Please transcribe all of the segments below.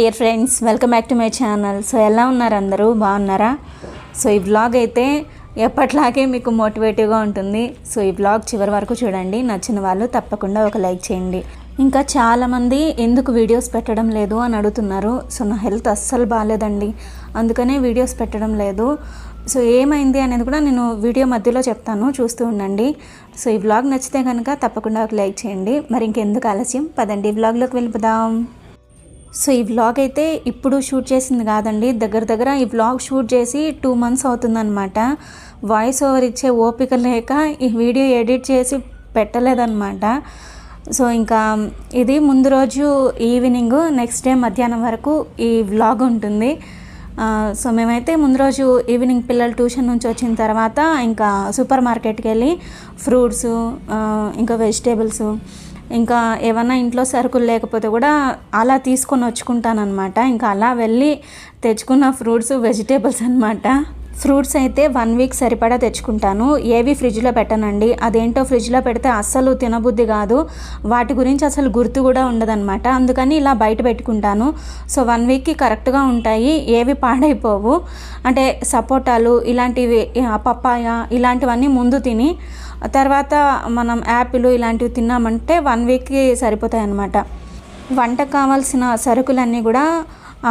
Dear friends welcome back to my channel. So ఎలా ఉన్నారు అందరూ? బాగున్నారా? సో ఈ వ్లాగ్ అయితే ఎప్పట్లాగే మీకు మోటివేటివ్గా ఉంటుంది. సో ఈ వ్లాగ్ చివరి వరకు చూడండి. నచ్చిన వాళ్ళు తప్పకుండా ఒక లైక్ చేయండి. ఇంకా చాలామంది ఎందుకు వీడియోస్ పెట్టడం లేదు అని అడుగుతున్నారు. సో నా హెల్త్ అస్సలు బాగాలేదండి. అందుకనే వీడియోస్ పెట్టడం లేదు. సో ఏమైంది అనేది కూడా నేను వీడియో మధ్యలో చెప్తాను. చూస్తూ ఉండండి. సో ఈ వ్లాగ్ నచ్చితే కనుక తప్పకుండా ఒక లైక్ చేయండి. మరి ఇంకెందుకు ఆలస్యం? పదండి వ్లాగ్లోకి వెళ్ళిపోదాం. సో ఈ వ్లాగ్ అయితే ఇప్పుడు షూట్ చేసింది కాదండి. దగ్గర దగ్గర ఈ వ్లాగ్ షూట్ చేసి టూ మంత్స్ అవుతుందన్నమాట. వాయిస్ ఓవర్ ఇచ్చే ఓపిక లేక ఈ వీడియో ఎడిట్ చేసి పెట్టలేదన్నమాట. సో ఇంకా ఇది ముందు రోజు ఈవినింగ్ నెక్స్ట్ డే మధ్యాహ్నం వరకు ఈ వ్లాగ్ ఉంటుంది. సో మేమైతే ముందు రోజు ఈవినింగ్ పిల్లలు ట్యూషన్ నుంచి వచ్చిన తర్వాత ఇంకా సూపర్ మార్కెట్కి వెళ్ళి ఫ్రూట్స్ ఇంకా వెజిటేబుల్స్ ఇంకా ఏమన్నా ఇంట్లో సరుకులు లేకపోతే కూడా అలా తీసుకొని వచ్చుకుంటానమాట ఇంకా అలా వెళ్ళి తెచ్చుకున్న ఫ్రూట్స్ వెజిటేబుల్స్ అనమాట ఫ్రూట్స్ అయితే వన్ వీక్ సరిపడా తెచ్చుకుంటాను. ఏవి ఫ్రిడ్జ్లో పెట్టనండి. అదేంటో ఫ్రిడ్జ్లో పెడితే అస్సలు తినబుద్ధి కాదు. వాటి గురించి అసలు గుర్తు కూడా ఉండదన్నమాట. అందుకని ఇలా బయట పెట్టుకుంటాను. సో వన్ వీక్కి కరెక్ట్గా ఉంటాయి. ఏవి పాడైపోవు. అంటే సపోటాలు ఇలాంటివి పప్పాయ ఇలాంటివన్నీ ముందు తిని తర్వాత మనం యాపిల్ ఇలాంటివి తిన్నామంటే వన్ వీక్కి సరిపోతాయి అన్నమాట వంటకు కావాల్సిన సరుకులన్నీ కూడా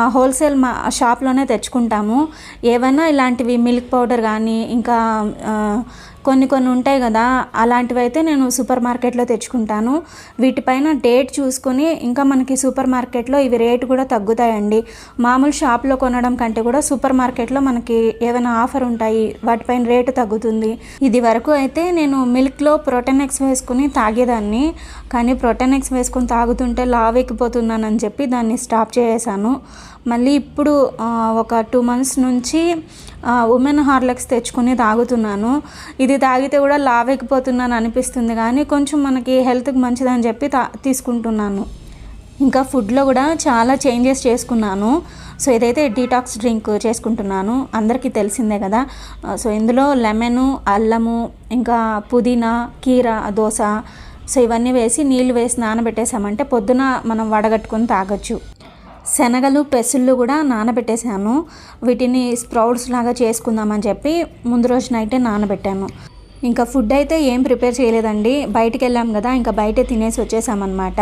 హోల్సేల్ మా షాప్లోనే తెచ్చుకుంటాము. ఏవైనా ఇలాంటివి మిల్క్ పౌడర్ కానీ ఇంకా కొన్ని కొన్ని ఉంటాయి కదా అలాంటివి అయితే నేను సూపర్ మార్కెట్లో తెచ్చుకుంటాను. వీటిపైన డేట్ చూసుకొని ఇంకా మనకి సూపర్ మార్కెట్లో ఇవి రేటు కూడా తగ్గుతాయండి. మామూలు షాప్లో కొనడం కంటే కూడా సూపర్ మార్కెట్లో మనకి ఏమైనా ఆఫర్ ఉంటాయి వాటిపైన రేటు తగ్గుతుంది. ఇది వరకు అయితే నేను మిల్క్లో ప్రోటీనెక్స్ వేసుకుని తాగేదాన్ని. కానీ ప్రోటీనెక్స్ వేసుకుని తాగుతుంటే లావెక్కిపోతున్నానని చెప్పి దాన్ని స్టాప్ చేసేసాను. మళ్ళీ ఇప్పుడు ఒక టూ మంత్స్ నుంచి ఉమెన్ హార్లిక్స్ తెచ్చుకుని తాగుతున్నాను. ఇది తాగితే కూడా లావెక్కిపోతున్నాను అనిపిస్తుంది కానీ కొంచెం మనకి హెల్త్కి మంచిదని చెప్పి తా తీసుకుంటున్నాను. ఇంకా ఫుడ్లో కూడా చాలా చేంజెస్ చేసుకున్నాను. సో ఇదైతే డీటాక్స్ డ్రింక్ చేసుకుంటున్నాను అందరికీ తెలిసిందే కదా. సో ఇందులో లెమను అల్లము ఇంకా పుదీనా కీర దోశ. సో ఇవన్నీ వేసి నీళ్ళు వేసి నానబెట్టేసామంటే పొద్దున మనం వడగట్టుకొని తాగొచ్చు. శనగలు పెసుళ్ళు కూడా నానబెట్టేశాను. వీటిని స్ప్రౌట్స్ లాగా చేసుకుందామని చెప్పి ముందు రోజు నైటే నానబెట్టాను. ఇంకా ఫుడ్ అయితే ఏం ప్రిపేర్ చేయలేదండి. బయటికి వెళ్ళాం కదా ఇంకా బయటే తినేసి వచ్చేసామన్నమాట.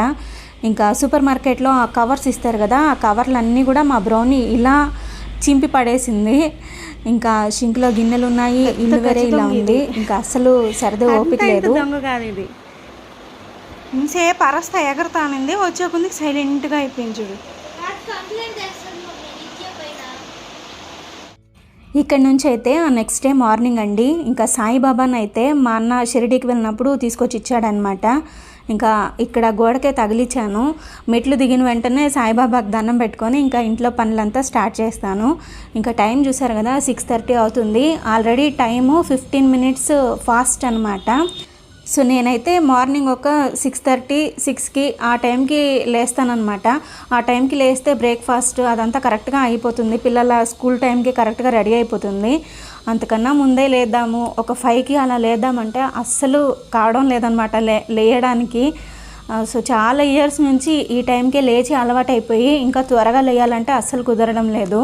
ఇంకా సూపర్ మార్కెట్లో ఆ కవర్స్ ఇస్తారు కదా ఆ కవర్లు అన్నీ కూడా మా బ్రౌనీ ఇలా చింపి పడేసింది. ఇంకా షింక్లో గిన్నెలు ఉన్నాయి ఇల్లు వేరే ఇలా ఉంది. ఇంకా అస్సలు సరదా ఓపిక లేదు. ఇంతసేపు అరస్తా ఎగరతానింది వచ్చే కొందికి సైలెంట్గా అయిపోయింది చూడు. ఇక్కడ నుంచి అయితే ఆ నెక్స్ట్ డే మార్నింగ్ అండి. ఇంకా సాయిబాబాని అయితే మా అన్న షిరిడీకి వెళ్ళినప్పుడు తీసుకొచ్చి ఇచ్చాడనమాట ఇంకా ఇక్కడ గోడకే తగిలిచ్చాను. మెట్లు దిగిన వెంటనే సాయిబాబాకి దండం పెట్టుకొని ఇంకా ఇంట్లో పనులంతా స్టార్ట్ చేస్తాను. ఇంకా టైం చూసారు కదా సిక్స్ థర్టీ అవుతుంది. Already time fifteen minutes fast అనమాట సో నేనైతే మార్నింగ్ ఒక సిక్స్ థర్టీ సిక్స్కి ఆ టైంకి లేస్తానన్నమాట. ఆ టైంకి లేస్తే బ్రేక్ఫాస్ట్ అదంతా కరెక్ట్గా అయిపోతుంది. పిల్లల స్కూల్ టైంకి కరెక్ట్గా రెడీ అయిపోతుంది. అంతకన్నా ముందే లేద్దాము. ఒక ఫైవ్కి అలా లేద్దామంటే అస్సలు కావడం లేదనమాట లే లేయడానికి. సో చాలా ఇయర్స్ నుంచి ఈ టైంకే లేచి అలవాటు అయిపోయి ఇంకా త్వరగా లేయాలంటే అస్సలు కుదరడం లేదు.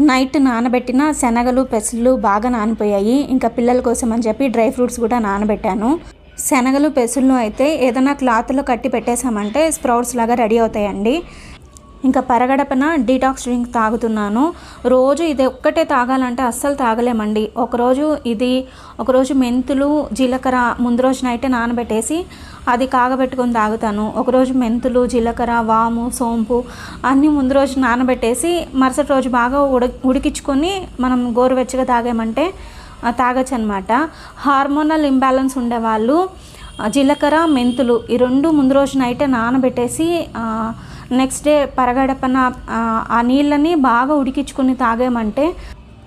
నైట్ నానబెట్టిన శనగలు పెసలు బాగా నానిపోయాయి. ఇంకా పిల్లల కోసం అని చెప్పి డ్రై ఫ్రూట్స్ కూడా నానబెట్టాను. శనగలు పెసులను అయితే ఏదైనా క్లాత్లో కట్టి పెట్టేశామంటే స్ప్రౌట్స్ లాగా రెడీ అవుతాయండి. ఇంకా పరగడపన డీటాక్స్ డ్రింక్ తాగుతున్నాను. రోజు ఇది ఒక్కటే తాగాలంటే అస్సలు తాగలేమండి. ఒకరోజు ఇది ఒకరోజు మెంతులు జీలకర్ర ముందు రోజు నైటే నానబెట్టేసి అది కాగబెట్టుకొని తాగుతాను. ఒకరోజు మెంతులు జీలకర్ర వాము సోంపు అన్నీ ముందు రోజు నానబెట్టేసి మరుసటి రోజు బాగా ఉడ ఉడికించుకొని మనం గోరువెచ్చగా తాగామంటే తాగచ్చు అనమాట హార్మోనల్ ఇంబ్యాలెన్స్ ఉండేవాళ్ళు జీలకర్ర మెంతులు ఈ రెండు ముందు రోజు నైటే నానబెట్టేసి నెక్స్ట్ డే పరగడపన ఆ, నీళ్ళని బాగా ఉడికించుకొని తాగామంటే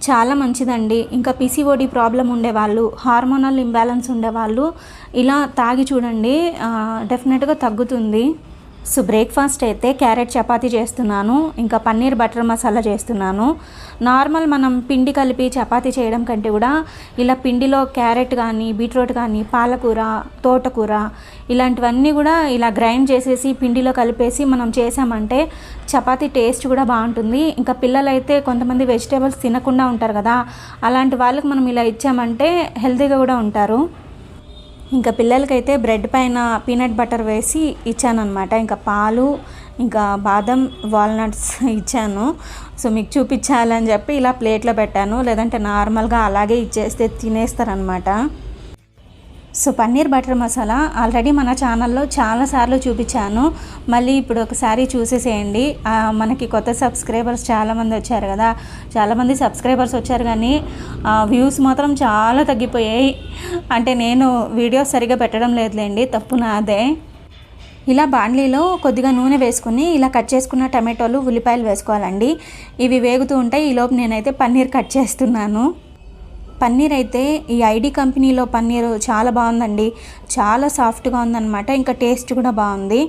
చాలా మంచిదండి. ఇంకా పిసిఓడి ప్రాబ్లం ఉండేవాళ్ళు హార్మోనల్ ఇంబ్యాలెన్స్ ఉండేవాళ్ళు ఇలా తాగి చూడండి డెఫినెట్గా తగ్గుతుంది. సో బ్రేక్ఫాస్ట్ అయితే క్యారెట్ చపాతీ చేస్తున్నాను ఇంకా పన్నీర్ బటర్ మసాలా చేస్తున్నాను. నార్మల్ మనం పిండి కలిపి చపాతీ చేయడం కంటే కూడా ఇలా పిండిలో క్యారెట్ కానీ బీట్రూట్ కానీ పాలకూర తోటకూర ఇలాంటివన్నీ కూడా ఇలా గ్రైండ్ చేసేసి పిండిలో కలిపేసి మనం చేసామంటే చపాతీ టేస్ట్ కూడా బాగుంటుంది. ఇంకా పిల్లలైతే కొంతమంది వెజిటేబుల్స్ తినకుండా ఉంటారు కదా అలాంటి వాళ్ళకి మనం ఇలా ఇచ్చామంటే హెల్తీగా కూడా ఉంటారు. ఇంకా పిల్లలకైతే బ్రెడ్ పైన పీనట్ బటర్ వేసి ఇచ్చానమాట ఇంకా పాలు ఇంకా బాదం వాల్నట్స్ ఇచ్చాను. సో మీకు చూపించాలని చెప్పి ఇలా ప్లేట్లో పెట్టాను. లేదంటే నార్మల్గా అలాగే ఇచ్చేస్తే తినేస్తారనమాట so paneer butter masala already మన ఛానల్లో చాలాసార్లు చూపించాను. మళ్ళీ ఇప్పుడు ఒకసారి చూసేసేయండి. మనకి కొత్త సబ్స్క్రైబర్స్ చాలామంది వచ్చారు కదా. చాలామంది సబ్స్క్రైబర్స్ వచ్చారు కానీ వ్యూస్ మాత్రం చాలా తగ్గిపోయాయి. అంటే నేను వీడియోస్ సరిగా పెట్టడం లేదులేండి తప్పు నాదే. ఇలా బాండ్లీలో కొద్దిగా నూనె వేసుకుని ఇలా కట్ చేసుకున్న టమాటోలు ఉల్లిపాయలు వేసుకోవాలండి. ఇవి వేగుతూ ఉంటాయి. ఈలోపు నేనైతే పన్నీర్ కట్ చేస్తున్నాను. పన్నీర్ అయితే ఈ ఐడి కంపెనీలో పన్నీరు చాలా బాగుందండి. చాలా సాఫ్ట్గా ఉందన్నమాట. ఇంకా టేస్ట్ కూడా బాగుంది.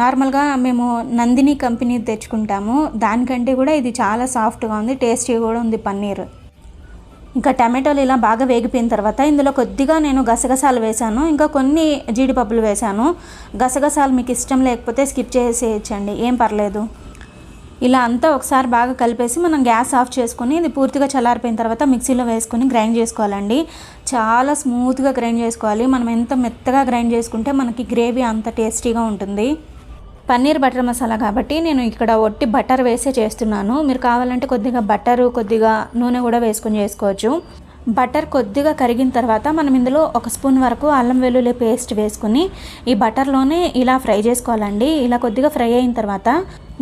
నార్మల్గా మేము నందిని కంపెనీ తెచ్చుకుంటాము. దానికంటే కూడా ఇది చాలా సాఫ్ట్గా ఉంది. టేస్టీ కూడా ఉంది పన్నీర్. ఇంకా టమాటోలు ఇలా బాగా వేగిపోయిన తర్వాత ఇందులో కొద్దిగా నేను గసగసాలు వేశాను. ఇంకా కొన్ని జీడిపప్పులు వేశాను. గసగసాలు మీకు ఇష్టం లేకపోతే స్కిప్ చేసేయచ్చండి. ఏం పర్లేదు. ఇలా అంతా ఒకసారి బాగా కలిపేసి మనం గ్యాస్ ఆఫ్ చేసుకుని ఇది పూర్తిగా చల్లారిపోయిన తర్వాత మిక్సీలో వేసుకొని గ్రైండ్ చేసుకోవాలండి. చాలా స్మూత్గా గ్రైండ్ చేసుకోవాలి. మనం ఎంత మెత్తగా గ్రైండ్ చేసుకుంటే మనకి గ్రేవీ అంత టేస్టీగా ఉంటుంది. పన్నీర్ బటర్ మసాలా కాబట్టి నేను ఇక్కడ ఒట్టి బటర్ వేసే చేస్తున్నాను. మీరు కావాలంటే కొద్దిగా బటరు కొద్దిగా నూనె కూడా వేసుకొని చేసుకోవచ్చు. బటర్ కొద్దిగా కరిగిన తర్వాత మనం ఇందులో ఒక స్పూన్ వరకు అల్లం వెల్లుల్లి పేస్ట్ వేసుకుని ఈ బటర్లోనే ఇలా ఫ్రై చేసుకోవాలండి. ఇలా కొద్దిగా ఫ్రై అయిన తర్వాత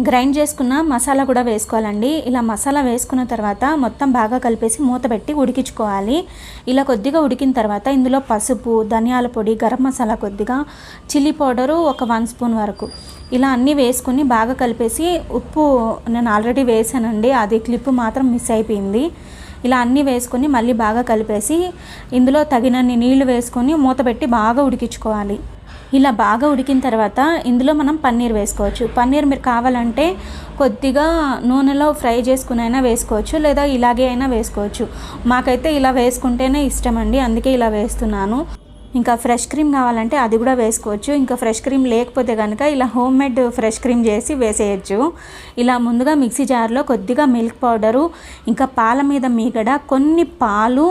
గ్రైండ్ చేసుకున్న మసాలా కూడా వేసుకోవాలండి. ఇలా మసాలా వేసుకున్న తర్వాత మొత్తం బాగా కలిపేసి మూత పెట్టి ఉడికించుకోవాలి. ఇలా కొద్దిగా ఉడికిన తర్వాత ఇందులో పసుపు ధనియాల పొడి గరం మసాలా కొద్దిగా చిల్లీ పౌడరు ఒక వన్ స్పూన్ వరకు. ఇలా అన్నీ వేసుకుని బాగా కలిపేసి ఉప్పు నేను ఆల్రెడీ వేసానండి. అది క్లిప్ మాత్రం మిస్ అయిపోయింది. ఇలా అన్నీ వేసుకొని మళ్ళీ బాగా కలిపేసి ఇందులో తగినన్ని నీళ్ళు వేసుకొని మూత పెట్టి బాగా ఉడికించుకోవాలి. ఇలా బాగా ఉడికిన తర్వాత ఇందులో మనం పన్నీర్ వేసుకోవచ్చు. పన్నీర్ మీరు కావాలంటే కొద్దిగా నూనెలో ఫ్రై చేసుకునైనా వేసుకోవచ్చు లేదా ఇలాగే అయినా వేసుకోవచ్చు. మాకైతే ఇలా వేసుకుంటేనే ఇష్టం అండి అందుకే ఇలా వేస్తున్నాను. ఇంకా ఫ్రెష్ క్రీమ్ కావాలంటే అది కూడా వేసుకోవచ్చు. ఇంకా ఫ్రెష్ క్రీమ్ లేకపోతే కనుక ఇలా హోమ్ మేడ్ ఫ్రెష్ క్రీమ్ చేసి వేసేయచ్చు. ఇలా ముందుగా మిక్సీ జార్లో కొద్దిగా మిల్క్ పౌడరు ఇంకా పాల మీద మీగడ కొన్ని పాలు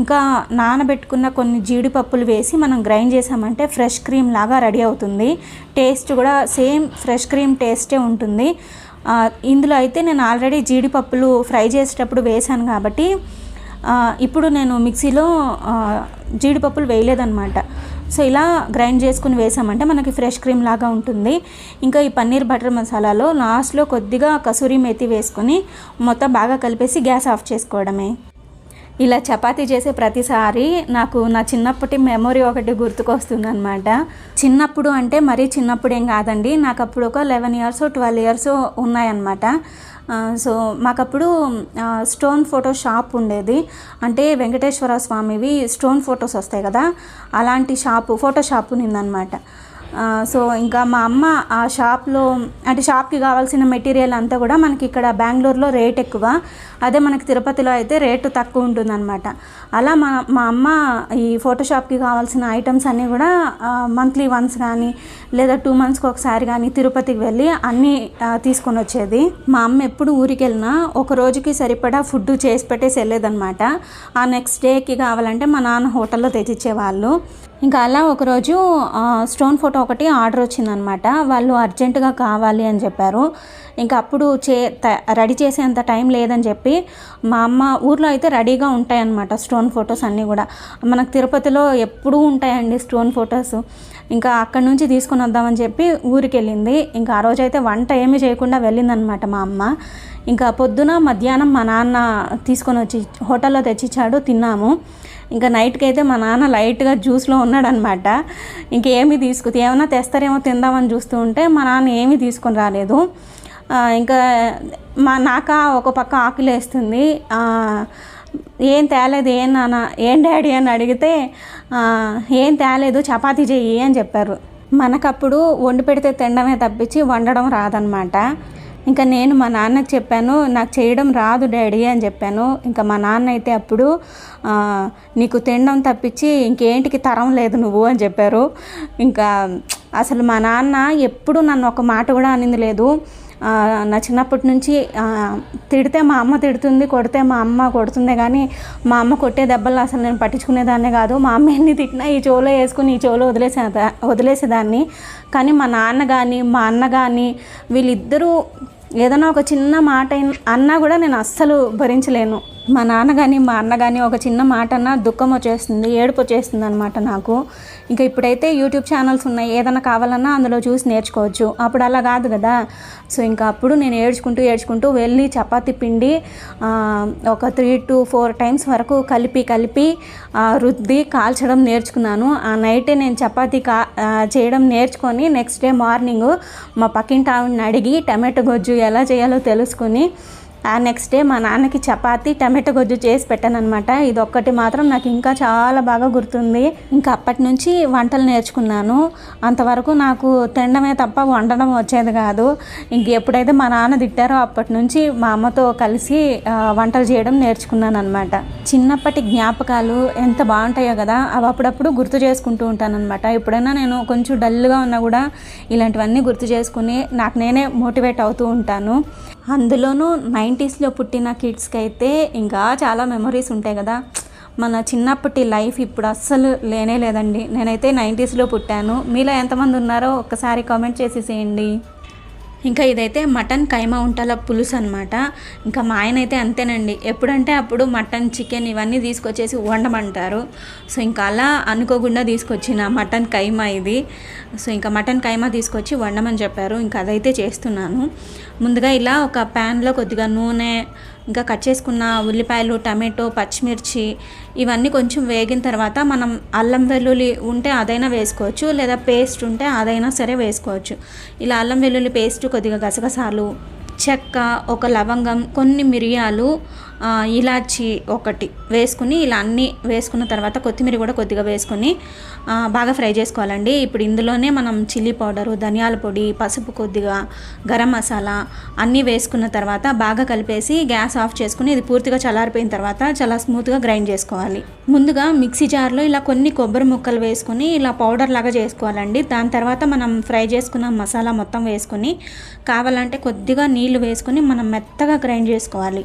ఇంకా నానబెట్టుకున్న కొన్ని జీడిపప్పులు వేసి మనం గ్రైండ్ చేసామంటే ఫ్రెష్ క్రీమ్ లాగా రెడీ అవుతుంది. టేస్ట్ కూడా సేమ్ ఫ్రెష్ క్రీమ్ టేస్టే ఉంటుంది. ఇందులో అయితే నేను ఆల్రెడీ జీడిపప్పులు ఫ్రై చేసేటప్పుడు వేసాను కాబట్టి ఇప్పుడు నేను మిక్సీలో జీడిపప్పులు వేయలేదన్నమాట. సో ఇలా గ్రైండ్ చేసుకుని వేసామంటే మనకి ఫ్రెష్ క్రీమ్ లాగా ఉంటుంది. ఇంకా ఈ పన్నీర్ బటర్ మసాలాలో లాస్ట్లో కొద్దిగా కసూరి మేతి వేసుకొని మొత్తం బాగా కలిపేసి గ్యాస్ ఆఫ్ చేసుకోవడమే. ఇలా చపాతీ చేసే ప్రతిసారి నాకు నా చిన్నప్పటి మెమొరీ ఒకటి గుర్తుకొస్తుంది అనమాట చిన్నప్పుడు అంటే మరీ చిన్నప్పుడు ఏం కాదండి నాకు అప్పుడు ఒక లెవెన్ ఇయర్స్ ట్వెల్వ్ ఇయర్స్ ఉన్నాయన్నమాట. సో మాకప్పుడు స్టోన్ ఫోటో షాప్ ఉండేది. అంటే వెంకటేశ్వర స్వామివి స్టోన్ ఫొటోస్ వస్తాయి కదా అలాంటి షాపు ఫోటో షాప్ ఉన్నిందనమాట సో ఇంకా మా అమ్మ ఆ షాప్లో అంటే షాప్కి కావాల్సిన మెటీరియల్ అంతా కూడా మనకి ఇక్కడ బెంగళూరులో రేట్ ఎక్కువ. అదే మనకి తిరుపతిలో అయితే రేటు తక్కువ ఉంటుందన్నమాట. అలా మా మా అమ్మ ఈ ఫోటోషాప్కి కావాల్సిన ఐటమ్స్ అన్నీ కూడా మంత్లీ వన్స్ కానీ లేదా టూ మంత్స్కి ఒకసారి కానీ తిరుపతికి వెళ్ళి అన్నీ తీసుకొని వచ్చేది. మా అమ్మ ఎప్పుడు ఊరికి వెళ్ళినా ఒక రోజుకి సరిపడా ఫుడ్ చేసి పెట్టేసి వెళ్ళేదన్నమాట. ఆ నెక్స్ట్ డేకి కావాలంటే మా నాన్న హోటల్లో తెచ్చిచ్చేవాళ్ళు. ఇంకా అలా ఒకరోజు స్టోన్ ఫోటో ఒకటి ఆర్డర్ వచ్చిందనమాట. వాళ్ళు అర్జెంటుగా కావాలి అని చెప్పారు. ఇంకా అప్పుడు చే త- రెడీ చేసేంత టైం లేదని చెప్పి మా అమ్మ ఊర్లో అయితే రెడీగా ఉంటాయన్నమాట స్టోన్ ఫొటోస్ అన్నీ కూడా. మనకు తిరుపతిలో ఎప్పుడూ ఉంటాయండి స్టోన్ ఫొటోస్. ఇంకా అక్కడి నుంచి తీసుకొని వద్దామని చెప్పి ఊరికి వెళ్ళింది ఇంకా ఆ రోజైతే వంట ఏమీ చేయకుండా వెళ్ళిందనమాట మా అమ్మ. ఇంకా పొద్దున మధ్యాహ్నం మా నాన్న తీసుకొని వచ్చి హోటల్లో తెచ్చిచ్చాడు తిన్నాము. ఇంకా నైట్కి అయితే మా నాన్న లైట్గా జ్యూస్లో ఉన్నాడనమాట ఇంకేమీ తీసుకు ఏమైనా తెస్తారేమో తిందామని చూస్తూ ఉంటే మా నాన్న ఏమీ తీసుకొని రాలేదు. ఇంకా మా నాక ఒక పక్క ఆకులేస్తుంది వేస్తుంది. ఏం తేలేదు ఏం నాన్న ఏం డాడీ అని అడిగితే ఏం తేలేదు చపాతీ చెయ్యి అని చెప్పారు. మనకప్పుడు వండి పెడితే తినడమే తప్పించి వండడం రాదనమాట ఇంకా నేను మా నాన్నకి చెప్పాను నాకు చేయడం రాదు డాడీ అని చెప్పాను. ఇంకా మా నాన్న అయితే అప్పుడు నీకు తినడం తప్పించి ఇంకేంటికి తరం లేదు నువ్వు అని చెప్పారు. ఇంకా అసలు మా నాన్న ఎప్పుడు నన్ను ఒక మాట కూడా అనింది లేదు. నా చిన్నప్పటి నుంచి తిడితే మా అమ్మ తిడుతుంది కొడితే మా అమ్మ కొడుతుందే కానీ మా అమ్మ కొట్టే దెబ్బలు అసలు నేను పట్టించుకునేదాన్నే కాదు. మా అమ్మ ఎన్ని తిట్టినా ఈ చెవులో వేసుకుని ఈ చెవులో వదిలేసే వదిలేసేదాన్ని. కానీ మా నాన్న కానీ మా అన్న కానీ వీళ్ళిద్దరూ ఏదైనా ఒక చిన్న మాట అన్నా కూడా నేను అస్సలు భరించలేను. మా నాన్న కానీ మా అన్న కానీ ఒక చిన్న మాట అన్నా దుఃఖం వచ్చేస్తుంది ఏడుపు వచ్చేస్తుంది అనమాట నాకు. ఇంకా ఇప్పుడైతే యూట్యూబ్ ఛానల్స్ ఉన్నాయి. ఏదైనా కావాలన్నా అందులో చూసి నేర్చుకోవచ్చు. అప్పుడు అలా కాదు కదా. సో ఇంకా అప్పుడు నేను ఏడ్చుకుంటూ ఏడ్చుకుంటూ వెళ్ళి చపాతి పిండి ఒక త్రీ టు ఫోర్ టైమ్స్ వరకు కలిపి కలిపి రుద్ది కాల్చడం నేర్చుకున్నాను. ఆ నైటే నేను చపాతి కా చేయడం నేర్చుకొని నెక్స్ట్ డే మార్నింగ్ మా పక్కింటి ఆవిడని అడిగి టమాటో గొజ్జు ఎలా చేయాలో తెలుసుకుని ఆ నెక్స్ట్ డే మా నాన్నకి చపాతీ టమాటో గొజ్జు చేసి పెట్టాను అనమాట ఇది ఒక్కటి మాత్రం నాకు ఇంకా చాలా బాగా గుర్తుంది. ఇంకా అప్పటి నుంచి వంటలు నేర్చుకున్నాను. అంతవరకు నాకు తినడమే తప్ప వండడం వచ్చేది కాదు. ఇంక ఎప్పుడైతే మా నాన్న తిట్టారో అప్పటి నుంచి మా అమ్మతో కలిసి వంటలు చేయడం నేర్చుకున్నాను అనమాట చిన్నప్పటి జ్ఞాపకాలు ఎంత బాగుంటాయో కదా అవి అప్పుడప్పుడు గుర్తు చేసుకుంటూ ఉంటాను అనమాట ఎప్పుడైనా నేను కొంచెం డల్గా ఉన్నా కూడా ఇలాంటివన్నీ గుర్తు చేసుకుని నాకు నేనే మోటివేట్ అవుతూ ఉంటాను. అందులోనూ నైంటీస్లో పుట్టిన కిడ్స్కి అయితే ఇంకా చాలా మెమరీస్ ఉంటాయి కదా. మన చిన్నప్పటి లైఫ్ ఇప్పుడు అస్సలు లేనే లేదండి. నేనైతే నైంటీస్లో పుట్టాను. మీలో ఎంతమంది ఉన్నారో ఒక్కసారి కామెంట్ చేసేసేయండి. ఇంకా ఇదైతే మటన్ కైమా ఉంటల పులుసు అనమాట ఇంకా మా ఆయన అయితే అంతేనండి. ఎప్పుడంటే అప్పుడు మటన్ చికెన్ ఇవన్నీ తీసుకొచ్చేసి వండమంటారు. సో ఇంకా అలా అనుకోకుండా తీసుకొచ్చిన మటన్ కైమా ఇది. సో ఇంకా మటన్ కైమా తీసుకొచ్చి వండమని చెప్పారు. ఇంకా అదైతే చేస్తున్నాను. ముందుగా ఇలా ఒక ప్యాన్లో కొద్దిగా నూనె ఇంకా కట్ చేసుకున్న ఉల్లిపాయలు టమాటో పచ్చిమిర్చి ఇవన్నీ కొంచెం వేగిన తర్వాత మనం అల్లం వెల్లుల్లి ఉంటే అదైనా వేసుకోవచ్చు లేదా పేస్ట్ ఉంటే అదైనా సరే వేసుకోవచ్చు. ఇలా అల్లం వెల్లుల్లి పేస్ట్ కొద్దిగా గసగసాలు చెక్క ఒక లవంగం కొన్ని మిరియాలు ఇలాచి ఒకటి వేసుకుని ఇలా అన్నీ వేసుకున్న తర్వాత కొత్తిమీర కూడా కొద్దిగా వేసుకొని బాగా ఫ్రై చేసుకోవాలండి. ఇప్పుడు ఇందులోనే మనం చిల్లీ పౌడరు ధనియాల పొడి పసుపు కొద్దిగా గరం మసాలా అన్నీ వేసుకున్న తర్వాత బాగా కలిపేసి గ్యాస్ ఆఫ్ చేసుకుని ఇది పూర్తిగా చల్లారిపోయిన తర్వాత చాలా స్మూత్గా గ్రైండ్ చేసుకోవాలి. ముందుగా మిక్సీ జార్లో ఇలా కొన్ని కొబ్బరి ముక్కలు వేసుకుని ఇలా పౌడర్ లాగా చేసుకోవాలండి. దాని తర్వాత మనం ఫ్రై చేసుకున్న మసాలా మొత్తం వేసుకొని కావాలంటే కొద్దిగా నీళ్ళు వేసుకుని మనం మెత్తగా గ్రైండ్ చేసుకోవాలి.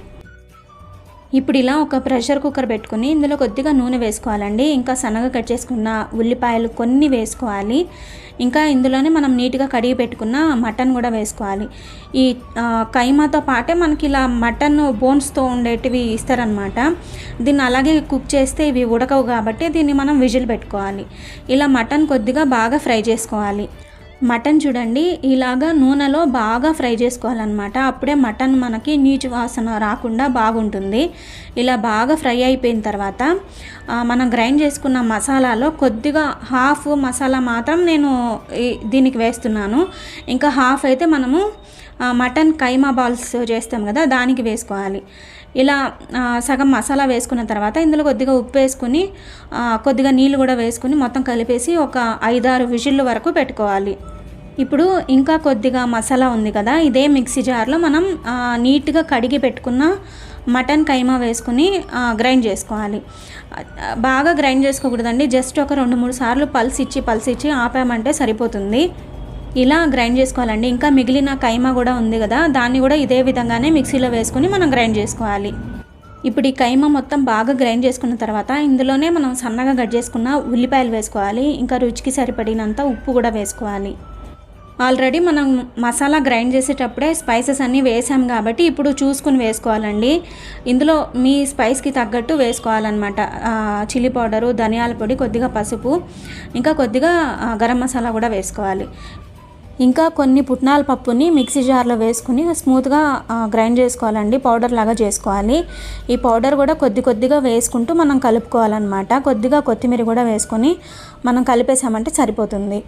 ఇప్పుడు ఇలా ఒక ప్రెషర్ కుక్కర్ పెట్టుకుని ఇందులో కొద్దిగా నూనె వేసుకోవాలండి. ఇంకా సన్నగా కట్ చేసుకున్న ఉల్లిపాయలు కొన్ని వేసుకోవాలి. ఇంకా ఇందులోనే మనం నీట్గా కడిగి పెట్టుకున్న మటన్ కూడా వేసుకోవాలి. ఈ కైమాతో పాటే మనకి ఇలా మటన్ బోన్స్తో ఉండేటివి ఇస్తారనమాట దీన్ని అలాగే కుక్ చేస్తే ఇవి ఉడకవు కాబట్టి దీన్ని మనం విజిల్ పెట్టుకోవాలి. ఇలా మటన్ కొద్దిగా బాగా ఫ్రై చేసుకోవాలి. మటన్ చూడండి ఇలాగా నూనెలో బాగా ఫ్రై చేసుకోవాలన్నమాట. అప్పుడే మటన్ మనకి నీచు వాసన రాకుండా బాగుంటుంది. ఇలా బాగా ఫ్రై అయిపోయిన తర్వాత మనం గ్రైండ్ చేసుకున్న మసాలాలో కొద్దిగా హాఫ్ మసాలా మాత్రం నేను దీనికి వేస్తున్నాను. ఇంకా హాఫ్ అయితే మనము మటన్ కైమా బాల్స్ చేస్తాం కదా దానికి వేసుకోవాలి. ఇలా సగం మసాలా వేసుకున్న తర్వాత ఇందులో కొద్దిగా ఉప్పు వేసుకుని కొద్దిగా నీళ్ళు కూడా వేసుకుని మొత్తం కలిపేసి ఒక ఐదారు విజిల్ వరకు పెట్టుకోవాలి. ఇప్పుడు ఇంకా కొద్దిగా మసాలా ఉంది కదా ఇదే మిక్సీ జార్లో మనం నీట్గా కడిగి పెట్టుకున్న మటన్ కైమా వేసుకుని గ్రైండ్ చేసుకోవాలి. బాగా గ్రైండ్ చేసుకోకూడదండి జస్ట్ ఒక రెండు మూడు సార్లు పల్స్ ఇచ్చి పల్స్ ఇచ్చి ఆపామంటే సరిపోతుంది. ఇలా గ్రైండ్ చేసుకోవాలండి. ఇంకా మిగిలిన కైమా కూడా ఉంది కదా దాన్ని కూడా ఇదే విధంగానే మిక్సీలో వేసుకుని మనం గ్రైండ్ చేసుకోవాలి. ఇప్పుడు ఈ కైమ మొత్తం బాగా గ్రైండ్ చేసుకున్న తర్వాత ఇందులోనే మనం సన్నగా కట్ చేసుకున్న ఉల్లిపాయలు వేసుకోవాలి. ఇంకా రుచికి సరిపడినంత ఉప్పు కూడా వేసుకోవాలి. ఆల్రెడీ మనం మసాలా గ్రైండ్ చేసేటప్పుడే స్పైసెస్ అన్నీ వేసాం కాబట్టి ఇప్పుడు చూసుకుని వేసుకోవాలండి. ఇందులో మీ స్పైస్కి తగ్గట్టు వేసుకోవాలన్నమాట. చిల్లీ పౌడరు ధనియాల పొడి కొద్దిగా పసుపు ఇంకా కొద్దిగా గరం మసాలా కూడా వేసుకోవాలి. ఇంకా కొన్ని పుట్నాల పప్పుని మిక్సీ జార్లో వేసుకుని స్మూత్గా గ్రైండ్ చేసుకోవాలండి. పౌడర్ లాగా చేసుకోవాలి. ఈ పౌడర్ కూడా కొద్ది కొద్దిగా వేసుకుంటూ మనం కలుపుకోవాలన్నమాట. కొద్దిగా కొత్తిమీర కూడా వేసుకొని మనం కలిపేసామంటే సరిపోతుంది.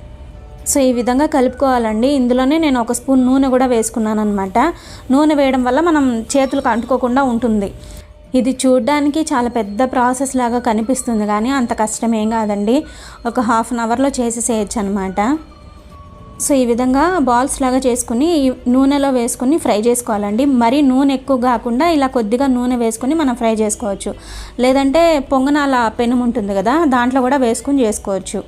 సో ఈ విధంగా కలుపుకోవాలండి. ఇందులోనే నేను ఒక స్పూన్ నూనె కూడా వేసుకున్నాను అనమాట నూనె వేయడం వల్ల మనం చేతులకు అంటుకోకుండా ఉంటుంది. ఇది చూడ్డానికి చాలా పెద్ద ప్రాసెస్ లాగా కనిపిస్తుంది. కానీ అంత కష్టమేం కాదండి. ఒక హాఫ్ అన్ అవర్లో చేసేసేయచ్చు అనమాట సో ఈ విధంగా బాల్స్ లాగా చేసుకుని ఈ నూనెలో వేసుకుని ఫ్రై చేసుకోవాలండి. మరీ నూనె ఎక్కువ కాకుండా ఇలా కొద్దిగా నూనె వేసుకొని మనం ఫ్రై చేసుకోవచ్చు. లేదంటే పొంగనాల పెనుము ఉంటుంది కదా దాంట్లో కూడా వేసుకుని చేసుకోవచ్చు.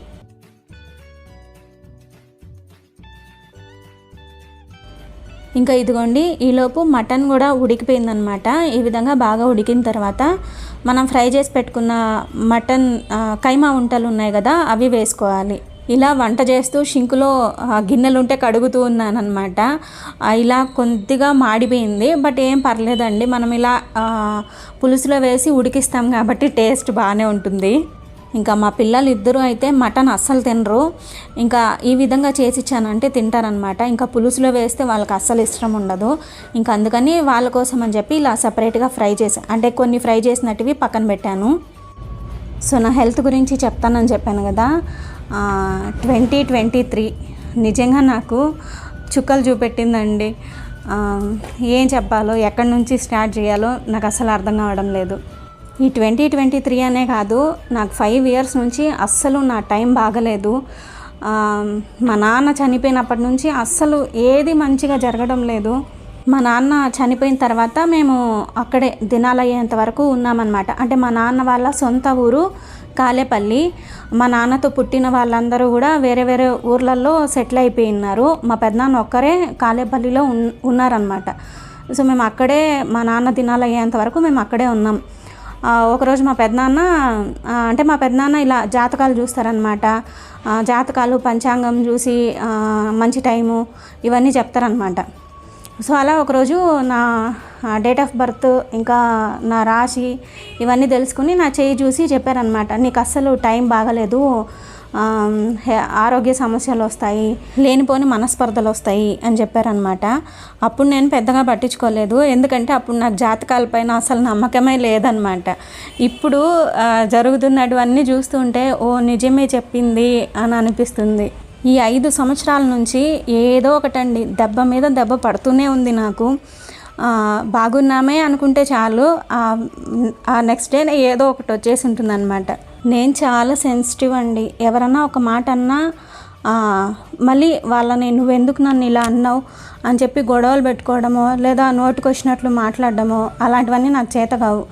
ఇంకా ఇదిగోండి ఈలోపు మటన్ కూడా ఉడికిపోయిందనమాట. ఈ విధంగా బాగా ఉడికిన తర్వాత మనం ఫ్రై చేసి పెట్టుకున్న మటన్ కైమా ఉంటలు ఉన్నాయి కదా అవి వేసుకోవాలి. ఇలా వంట చేస్తూ షింకులో గిన్నెలుంటే గిన్నెలు ఉంటే కడుగుతూ ఉన్నానమాట ఇలా కొద్దిగా మాడిపోయింది బట్ ఏం పర్లేదండి. మనం ఇలా పులుసులో వేసి ఉడికిస్తాం కాబట్టి టేస్ట్ బాగానే ఉంటుంది. ఇంకా మా పిల్లలు ఇద్దరు అయితే మటన్ అస్సలు తినరు. ఇంకా ఈ విధంగా చేసి ఇచ్చానంటే తింటారనమాట ఇంకా పులుసులో వేస్తే వాళ్ళకి అస్సలు ఇష్టం ఉండదు. ఇంకా అందుకని వాళ్ళ కోసం అని చెప్పి ఇలా సపరేట్గా ఫ్రై చేసి అంటే కొన్ని ఫ్రై చేసినట్టువి పక్కన పెట్టాను. సో నా హెల్త్ గురించి చెప్తానని చెప్పాను కదా. ట్వంటీ ట్వంటీ త్రీ నిజంగా నాకు చుక్కలు చూపెట్టిందండి. ఏం చెప్పాలో ఎక్కడి నుంచి స్టార్ట్ చేయాలో నాకు అసలు అర్థం కావడం లేదు. ఈ ట్వంటీ ట్వంటీ త్రీ అనే కాదు నాకు ఫైవ్ ఇయర్స్ నుంచి అస్సలు నా టైం బాగలేదు. మా నాన్న చనిపోయినప్పటి నుంచి అస్సలు ఏది మంచిగా జరగడం లేదు. మా నాన్న చనిపోయిన తర్వాత మేము అక్కడే దినాలయ్యేంత వరకు ఉన్నామన్నమాట. అంటే మా నాన్న వాళ్ళ సొంత ఊరు కాలేపల్లి. మా నాన్నతో పుట్టిన వాళ్ళందరూ కూడా వేరే వేరే ఊర్లలో సెటిల్ అయిపోయి ఉన్నారు మా పెద్దనాన్న ఒక్కరే కాలేపల్లిలో ఉన్ ఉన్నారనమాట సో మేము అక్కడే మా నాన్న దినాలు అయ్యేంత వరకు మేము అక్కడే ఉన్నాం. ఒకరోజు మా పెద్దనాన్న అంటే మా పెద్దనాన్న ఇలా జాతకాలు చూస్తారనమాట జాతకాలు పంచాంగం చూసి మంచి టైము ఇవన్నీ చెప్తారనమాట సో అలా ఒకరోజు నా డేట్ ఆఫ్ బర్త్ ఇంకా నా రాశి ఇవన్నీ తెలుసుకుని నా చేయి చూసి చెప్పారనమాట నీకు అస్సలు టైం బాగలేదు. ఆరోగ్య సమస్యలు వస్తాయి లేనిపోని మనస్పర్ధలు వస్తాయి అని చెప్పారనమాట అప్పుడు నేను పెద్దగా పట్టించుకోలేదు. ఎందుకంటే అప్పుడు నాకు జాతకాలపైన అసలు నమ్మకమే లేదనమాట ఇప్పుడు జరుగుతున్నటువన్నీ చూస్తుంటే ఓ నిజమే చెప్పింది అని అనిపిస్తుంది. ఈ ఐదు సంవత్సరాల నుంచి ఏదో ఒకటండి. దెబ్బ మీద దెబ్బ పడుతూనే ఉంది నాకు. బాగున్నామే అనుకుంటే చాలు. ఆ- నెక్స్ట్ డే ఏదో ఒకటి వచ్చేసి ఉంటుందన్నమాట. నేను చాలా సెన్సిటివ్ అండి. ఎవరన్నా ఒక మాట అన్నా మళ్ళీ వాళ్ళని నువ్వెందుకు నన్ను ఇలా అన్నావు? అని చెప్పి గొడవలు పెట్టుకోవడమో లేదా నోటికి వచ్చినట్లు మాట్లాడడమో అలాంటివన్నీ నాకు చేత కావు.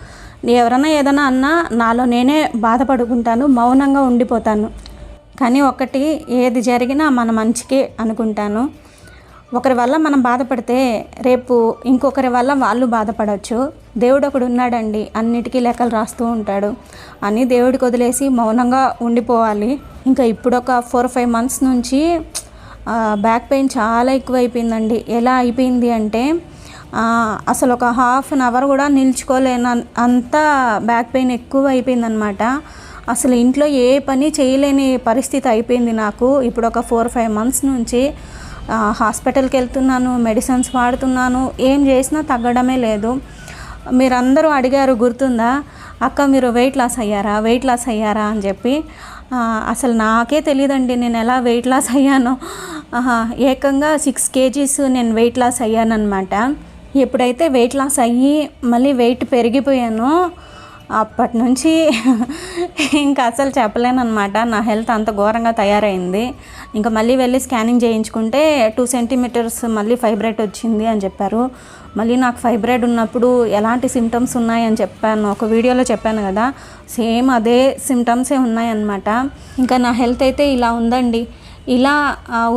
ఎవరన్నా ఏదైనా అన్నా నాలో నేనే బాధపడుకుంటాను మౌనంగా ఉండిపోతాను. కానీ ఒకటి ఏది జరిగినా మన మంచికే అనుకుంటాను. ఒకరి వల్ల మనం బాధపడితే రేపు ఇంకొకరి వల్ల వాళ్ళు బాధపడవచ్చు దేవుడు ఒకడు ఉన్నాడండి అన్నిటికీ లెక్కలు రాస్తూ ఉంటాడు. అని దేవుడికి వదిలేసి మౌనంగా ఉండిపోవాలి. ఇంకా ఇప్పుడు ఒక ఫోర్ ఫైవ్ మంత్స్ నుంచి బ్యాక్ పెయిన్ చాలా ఎక్కువ అయిపోయిందండి ఎలా అయిపోయింది అంటే అసలు ఒక హాఫ్ అన్ అవర్ కూడా నిల్చుకోలేను అంత బ్యాక్ పెయిన్ ఎక్కువ అయిపోయిందనమాట అసలు ఇంట్లో ఏ పని చేయలేని పరిస్థితి అయిపోయింది నాకు. ఇప్పుడు ఒక ఫోర్ ఫైవ్ మంత్స్ నుంచి హాస్పిటల్కి వెళ్తున్నాను మెడిసిన్స్ వాడుతున్నాను ఏం చేసినా తగ్గడమే లేదు. మీరందరూ అడిగారు గుర్తుందా? అక్క మీరు వెయిట్ లాస్ అయ్యారా? వెయిట్ లాస్ అయ్యారా? అని చెప్పి. అసలు నాకే తెలియదండి నేను ఎలా వెయిట్ లాస్ అయ్యానో. ఏకంగా సిక్స్ కేజీస్ నేను వెయిట్ లాస్ అయ్యానమాట ఎప్పుడైతే వెయిట్ లాస్ అయ్యి మళ్ళీ వెయిట్ పెరిగిపోయానో అప్పటి నుంచి ఇంకా అసలు చెప్పలేనమాట నా హెల్త్ అంత ఘోరంగా తయారైంది. ఇంకా మళ్ళీ వెళ్ళి స్కానింగ్ చేయించుకుంటే టూ సెంటీమీటర్స్ మళ్ళీ ఫైబ్రైట్ వచ్చింది అని చెప్పారు. మళ్ళీ నాకు ఫైబ్రాయిడ్ ఉన్నప్పుడు ఎలాంటి సిమ్టమ్స్ ఉన్నాయని చెప్పాను. ఒక వీడియోలో చెప్పాను కదా సేమ్ అదే సిమ్టమ్సే ఉన్నాయన్నమాట. ఇంకా నా హెల్త్ అయితే ఇలా ఉందండి. ఇలా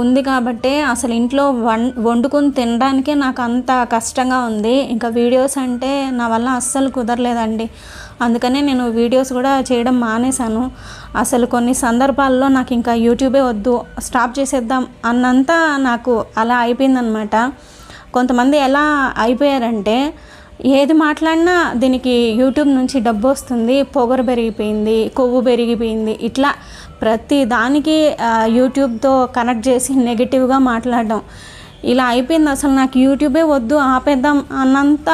ఉంది కాబట్టే అసలు ఇంట్లో వం వండుకొని తినడానికే నాకు అంత కష్టంగా ఉంది. ఇంకా వీడియోస్ అంటే నా వల్ల అస్సలు కుదరలేదండి. అందుకనే నేను వీడియోస్ కూడా చేయడం మానేశాను. అసలు కొన్ని సందర్భాల్లో నాకు ఇంకా యూట్యూబే వద్దు స్టాప్ చేసేద్దాం అన్నంత నాకు అలా అయిపోయిందనమాట కొంతమంది ఎలా అయిపోయారంటే ఏది మాట్లాడినా దీనికి యూట్యూబ్ నుంచి డబ్బు వస్తుంది పొగరు పెరిగిపోయింది కొవ్వు పెరిగిపోయింది ఇట్లా ప్రతి దానికి యూట్యూబ్తో కనెక్ట్ చేసి నెగిటివ్గా మాట్లాడడం. ఇలా అయిపోయింది అసలు నాకు యూట్యూబే వద్దు ఆపేద్దాం అన్నంత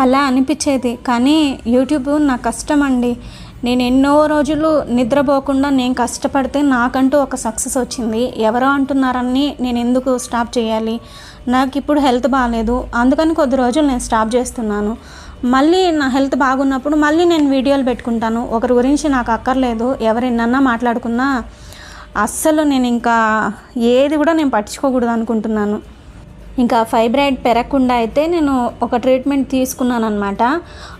అలా అనిపించేది. కానీ యూట్యూబ్ నా కష్టం అండి నేను ఎన్నో రోజులు నిద్రపోకుండా నేను కష్టపడితే నాకంటూ ఒక సక్సెస్ వచ్చింది. ఎవరో అంటున్నారని నేను ఎందుకు స్టాప్ చేయాలి? నాకు ఇప్పుడు హెల్త్ బాగాలేదు అందుకని కొద్ది రోజులు నేను స్టాప్ చేస్తున్నాను. మళ్ళీ నా హెల్త్ బాగున్నప్పుడు మళ్ళీ నేను వీడియోలు పెట్టుకుంటాను. ఒకరి గురించి నాకు అక్కర్లేదు. ఎవరినన్నా మాట్లాడుకున్నా అస్సలు నేను ఇంకా ఏది కూడా నేను పట్టించుకోకూడదు అనుకుంటున్నాను. ఇంకా ఫైబ్రాయిడ్ పెరగకుండా అయితే నేను ఒక ట్రీట్మెంట్ తీసుకున్నాను అనమాట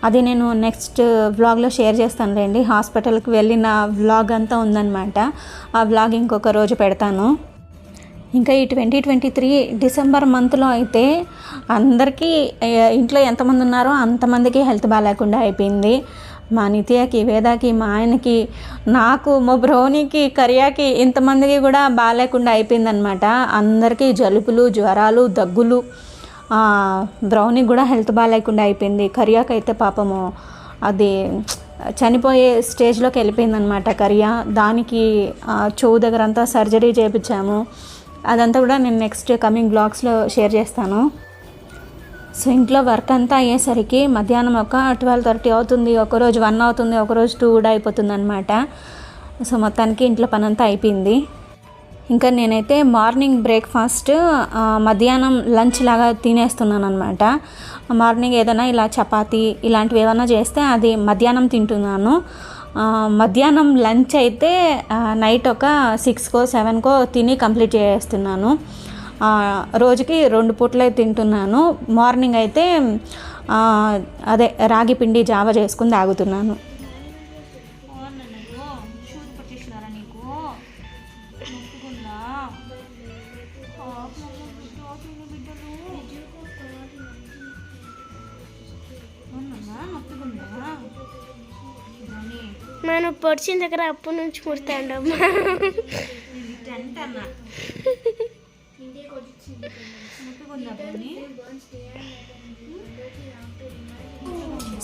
అది నేను నెక్స్ట్ వ్లాగ్లో షేర్ చేస్తాను రండి. హాస్పిటల్కి వెళ్ళిన వ్లాగ్ అంతా ఉందన్నమాట. ఆ వ్లాగ్ ఇంకొక రోజు పెడతాను. ఇంకా ఈ ట్వంటీ ట్వంటీ త్రీ డిసెంబర్ మంత్లో అయితే అందరికీ ఇంట్లో ఎంతమంది ఉన్నారో అంతమందికి హెల్త్ బాగాలేకుండా అయిపోయింది. మా నిత్యకి వేదాకి మా ఆయనకి నాకు మా బ్రౌనీకి కరియాకి ఇంతమందికి కూడా బాగాలేకుండా అయిపోయిందనమాట అందరికీ జలుబులు జ్వరాలు దగ్గులు బ్రౌనికి కూడా హెల్త్ బాగాలేకుండా అయిపోయింది. కరియాకి అయితే పాపము అది చనిపోయే స్టేజ్లోకి వెళ్ళిపోయిందనమాట కరియా. దానికి చెవు దగ్గర అంతా సర్జరీ చేయించాము. అదంతా కూడా నేను నెక్స్ట్ కమింగ్ బ్లాగ్స్లో షేర్ చేస్తాను. సో ఇంట్లో వర్క్ అంతా అయ్యేసరికి మధ్యాహ్నం ఒక ట్వెల్వ్ థర్టీ అవుతుంది ఒకరోజు వన్ అవుతుంది ఒకరోజు టూ కూడా అయిపోతుంది అనమాట సో మొత్తానికి ఇంట్లో పని అంతా అయిపోయింది. ఇంకా నేనైతే మార్నింగ్ బ్రేక్ఫాస్ట్ మధ్యాహ్నం లంచ్ లాగా తినేస్తున్నాను అనమాట మార్నింగ్ ఏదైనా ఇలా చపాతీ ఇలాంటివి ఏదైనా చేస్తే అది మధ్యాహ్నం తింటున్నాను. మధ్యాహ్నం లంచ్ అయితే నైట్ ఒక సిక్స్కో సెవెన్కో తిని కంప్లీట్ చేస్తున్నాను. రోజుకి రెండు పూట్లే తింటున్నాను. మార్నింగ్ అయితే ఆ, అదే రాగి పిండి జావ చేసుకుని తాగుతున్నాను. మనం పొడిచిన దగ్గర అప్పటి నుంచి ముడతాండమ్మా టెంట్ అన్న నొప్పుకుందా పోనీ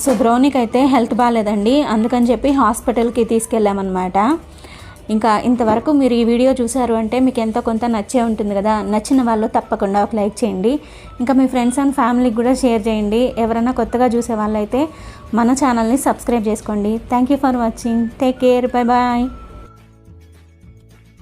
సో బ్రౌనీకి అయితే హెల్త్ బాగాలేదండి. అందుకని చెప్పి హాస్పిటల్కి తీసుకెళ్ళామన్నమాట. ఇంకా ఇంతవరకు మీరు ఈ వీడియో చూసారు అంటే మీకు ఎంతో కొంత నచ్చే ఉంటుంది కదా. నచ్చిన వాళ్ళు తప్పకుండా ఒక లైక్ చేయండి. ఇంకా మీ ఫ్రెండ్స్ అండ్ ఫ్యామిలీకి కూడా షేర్ చేయండి. ఎవరైనా కొత్తగా చూసే వాళ్ళైతే మన ఛానల్ని సబ్స్క్రైబ్ చేసుకోండి. Thank you for watching take care bye bye